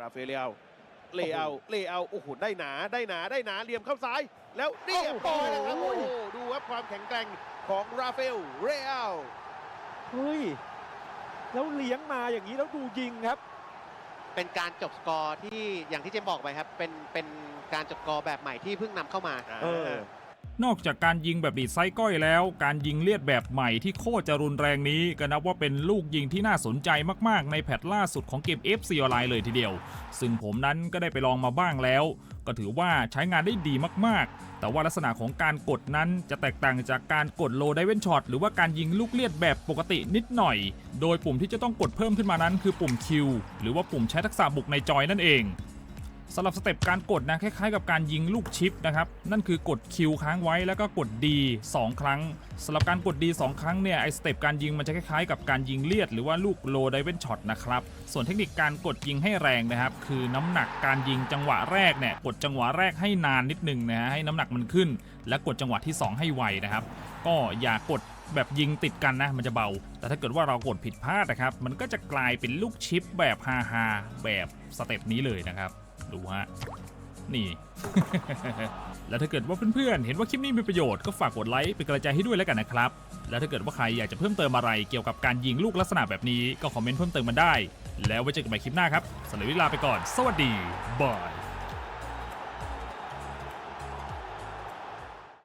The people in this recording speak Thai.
ราฟาเอลเลอาเลอาเลอาโอ้โหได้หนาได้หนาได้หนาเหลี่ยมเข้าซ้าย แล้วเรียบร้อยนะครับโอ้โอ้โหโหดูครับความแข็งแกร่งของราฟาเอลเรอัลเฮ้ยแล้วเลี้ยงมาอย่างนี้แล้วดูยิงครับ เป็นการจบสกอร์ที่อย่างที่เจมส์บอกไปครับ เป็นเป็นการจบสกอร์แบบใหม่ที่เพิ่งนำเข้ามาเออ นอกจากการยิงแบบดีดไซก้อยแล้ว การยิงเลียดแบบใหม่ที่โคตรจะรุนแรงนี้ ก็นับว่าเป็นลูกยิงที่น่าสนใจมากๆ ในแพทล่าสุดของเกม FC ออนไลน์เลยทีเดียว ซึ่งผมนั้นก็ได้ไปลองมาบ้างแล้ว ก็ถือว่าใช้งานได้ดีมากๆ แต่ว่าลักษณะของการกดนั้นจะแตกต่างจากการกดโลไดเวนช็อตหรือว่าการยิงลูกเลียดแบบปกตินิดหน่อย โดยปุ่มที่จะต้องกดเพิ่มขึ้นมานั้น คือปุ่ม Q หรือว่าปุ่มใช้ทักษะบุกในจอยนั่นเอง สำหรับสเต็ปการกดนะคล้ายๆกับการยิงลูกชิปนะครับนั่นคือกด Q ค้างไว้แล้วก็กด D 2ครั้งสำหรับการกด D 2ครั้งเนี่ยไอสเต็ปการยิงมันจะคล้ายๆกับการยิงเลียดหรือว่าลูกโลไดเวนช็อตนะครับส่วนเทคนิคการกดยิงให้แรงนะครับคือน้ำหนักการยิงจังหวะแรกเนี่ยกดจังหวะแรกให้นานนิดนึงนะฮะให้น้ำหนักมันขึ้น และกดจังหวะที่ 2 ให้ไวนะครับก็อย่ากด แบบยิงติดกันนะมันจะเบา แต่ถ้าเกิดว่าเรากดผิดพลาดนะครับ มันก็จะกลายเป็นลูกชิปแบบฮาฮาแบบสเต็ปนี้เลยนะครับ ดูฮะ นี่ แล้วถ้าเกิดว่าเพื่อนๆ เห็นว่าคลิปนี้มีประโยชน์ก็ฝากกดไลค์เป็นกำลังใจให้ด้วยแล้วกันนะครับ แล้วถ้าเกิดว่าใครอยากจะเพิ่มเติมอะไรเกี่ยวกับการยิงลูกลักษณะแบบนี้ก็คอมเมนต์เพิ่มเติมมาได้ แล้วไว้เจอกันใหม่คลิปหน้าครับสำหรับเวลาไปก่อน สวัสดีบาย